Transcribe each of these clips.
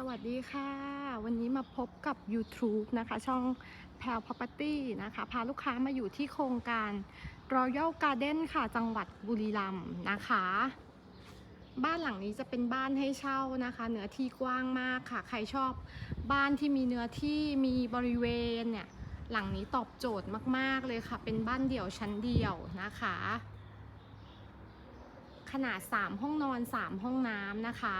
สวัสดีค่ะ วันนี้มาพบกับ YouTube นะคะ ช่องแพล Property นะคะ พาลูกค้ามาอยู่ที่โครงการ Royal Garden ค่ะ จังหวัดบุรีรัมย์นะคะ บ้านหลังนี้จะเป็นบ้านให้เช่านะคะ เนื้อที่กว้างมากค่ะ ใครชอบบ้านที่มีเนื้อที่มีบริเวณเนี่ย หลังนี้ตอบโจทย์มาก ๆ เลยค่ะ เป็นบ้านเดี่ยวชั้นเดียวนะคะ ขนาด 3 ห้องนอน 3 ห้องน้ำนะคะ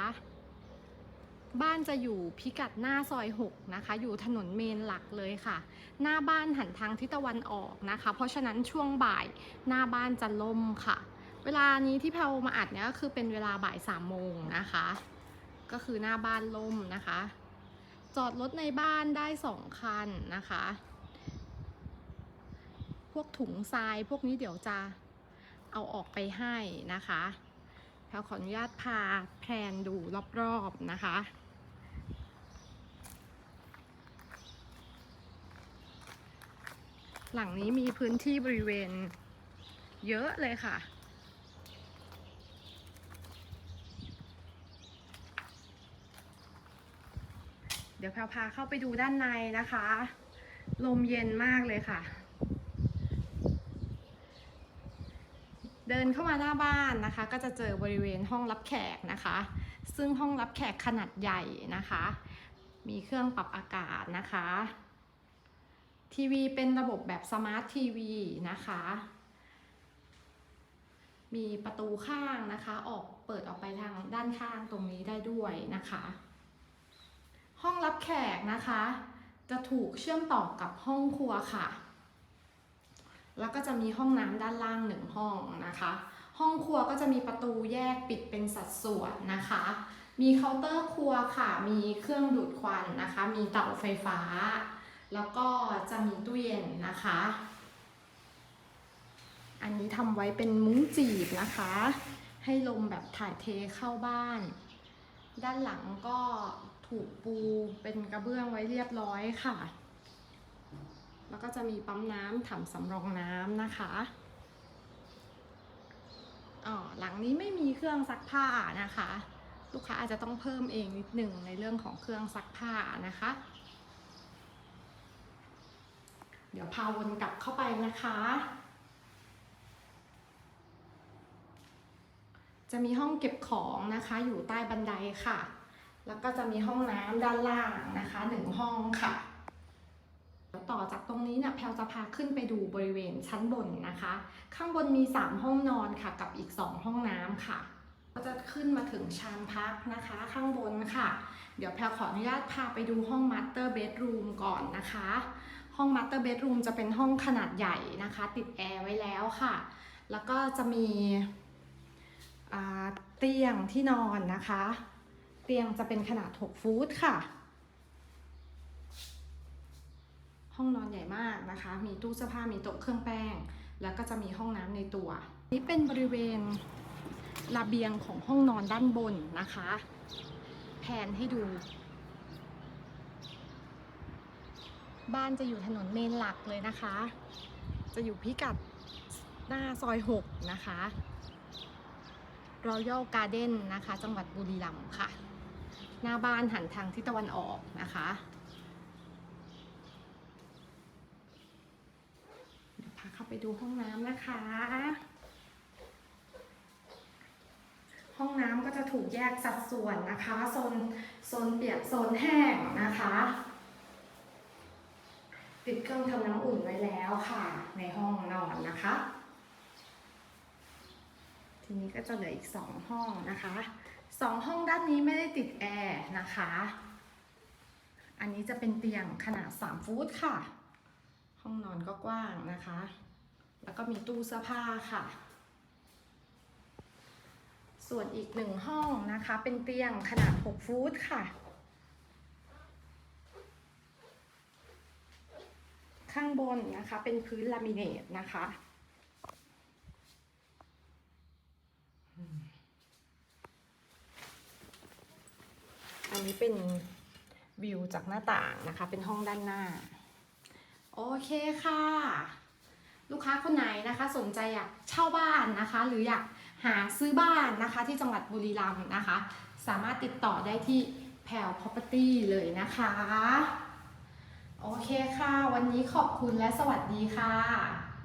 บ้านจะอยู่พิกัดหน้าซอย 6 นะคะ อยู่ถนนเมนหลักเลยค่ะ หน้าบ้านหันทางทิศตะวันออกนะคะ เพราะฉะนั้นช่วงบ่ายหน้าบ้านจะล่มค่ะ เวลานี้ที่แพลมาอัดเนี่ยก็คือเป็นเวลาบ่ายสามโมงนะคะ ก็คือหน้าบ้านล่มนะคะ จอดรถในบ้านได้สองคันนะคะ พวกถุงทรายพวกนี้เดี๋ยวจะเอาออกไปให้นะคะแพลขออนุญาตพาแพลนดูรอบๆนะคะ หลังนี้มีพื้นที่บริเวณเยอะเลยค่ะ เดี๋ยวแพลพาเข้าไปดูด้านในนะคะ ลมเย็นมากเลยค่ะ เดินเข้ามาหน้าบ้านนะคะ ก็จะเจอบริเวณห้องรับแขกนะคะ ซึ่งห้องรับแขกขนาดใหญ่นะคะ มีเครื่องปรับอากาศนะคะ ทีวีเป็นระบบแบบสมาร์ททีวีนะคะ มีประตูข้างนะคะ ออกเปิดออกไปทางด้านข้างตรงนี้ได้ด้วยนะคะ ห้องรับแขกนะคะ จะถูกเชื่อมต่อกับห้องครัวค่ะ แล้วก็จะมีห้องน้ำด้านล่างหนึ่งห้องนะคะ ห้องครัวก็จะมีประตูแยกปิดเป็นสัดส่วนนะคะ มีเคาน์เตอร์ครัวค่ะ มีเครื่องดูดควันนะคะ มีเตาไฟฟ้า แล้วก็จะมีตู้เย็นนะคะ อันนี้ทำไว้เป็นมุ้งจีบนะคะ ให้ลมแบบถ่ายเทเข้าบ้าน ด้านหลังก็ถูกปูเป็นกระเบื้องไว้เรียบร้อยค่ะ แล้วก็จะมีปั๊มน้ำถังสำรองน้ำนะคะอ๋อหลังนี้ไม่มีเครื่องซักผ้านะคะ ลูกค้าอาจจะต้องเพิ่มเองนิดหนึ่งในเรื่องของเครื่องซักผ้านะคะ เดี๋ยวพาวนกลับเข้าไปนะคะ จะมีห้องเก็บของนะคะ อยู่ใต้บันไดค่ะ แล้วก็จะมีห้องน้ำด้านล่างนะคะหนึ่งห้องค่ะต่อจากตรงนี้เนี่ยแพลจะพาขึ้นไปดูบริเวณชั้นบนนะคะ ข้างบนมี 3 ห้องนอนค่ะ กับอีก 2 ห้องน้ำค่ะ ก็จะขึ้นมาถึงชานพักนะคะ ข้างบนค่ะ เดี๋ยวแพลขออนุญาตพาไปดูห้องมาสเตอร์เบดรูมก่อนนะคะ ห้องมาสเตอร์เบดรูมจะเป็นห้องขนาดใหญ่นะคะ ติดแอร์ไว้แล้วค่ะ แล้วก็จะมีเตียงที่นอนนะคะ เตียงจะเป็นขนาด 6 ฟุตค่ะ ห้องนอนใหญ่มากนะคะ มีตู้เสื้อผ้ามีโต๊ะเครื่องแป้ง แล้วก็จะมีห้องน้ำในตัว นี่เป็นบริเวณระเบียงของห้องนอนด้านบนนะคะ แผนให้ดู บ้านจะอยู่ถนนเมนหลักเลยนะคะ จะอยู่พิกัดหน้าซอย6นะคะ Royal Garden นะคะ จังหวัดบุรีรัมย์ค่ะ หน้าบ้านหันทางทิศตะวันออกนะคะเดี๋ยวพาเข้าไปดูห้องน้ำนะคะ ห้องน้ำก็จะถูกแยกสัดส่วนนะคะ โซน โซนเปียก โซนแห้งนะคะ ติดเครื่องทำน้ำอุ่นไว้แล้วค่ะ ในห้องนอนนะคะ ทีนี้ก็จะเหลืออีกสองห้องนะคะสองห้องด้านนี้ไม่ได้ติดแอร์นะคะ อันนี้จะเป็นเตียงขนาด 3 ฟุตค่ะ ห้องนอนก็กว้างนะคะ แล้วก็มีตู้เสื้อผ้าค่ะ ส่วนอีกหนึ่งห้องนะคะ เป็นเตียงขนาด 6 ฟุตค่ะ ข้างบนนะคะ เป็นพื้นลามิเนตนะคะ อันนี้เป็นวิวจากหน้าต่างนะคะ เป็นห้องด้านหน้า โอเคค่ะ ลูกค้าคนไหนนะคะ สนใจอยากเช่าบ้านนะคะ หรืออยากหาซื้อบ้านนะคะ ที่จังหวัดบุรีรัมย์นะคะ สามารถติดต่อได้ที่แพแพลว property เลยนะคะ โอเคค่ะ วันนี้ขอบคุณและสวัสดีค่ะ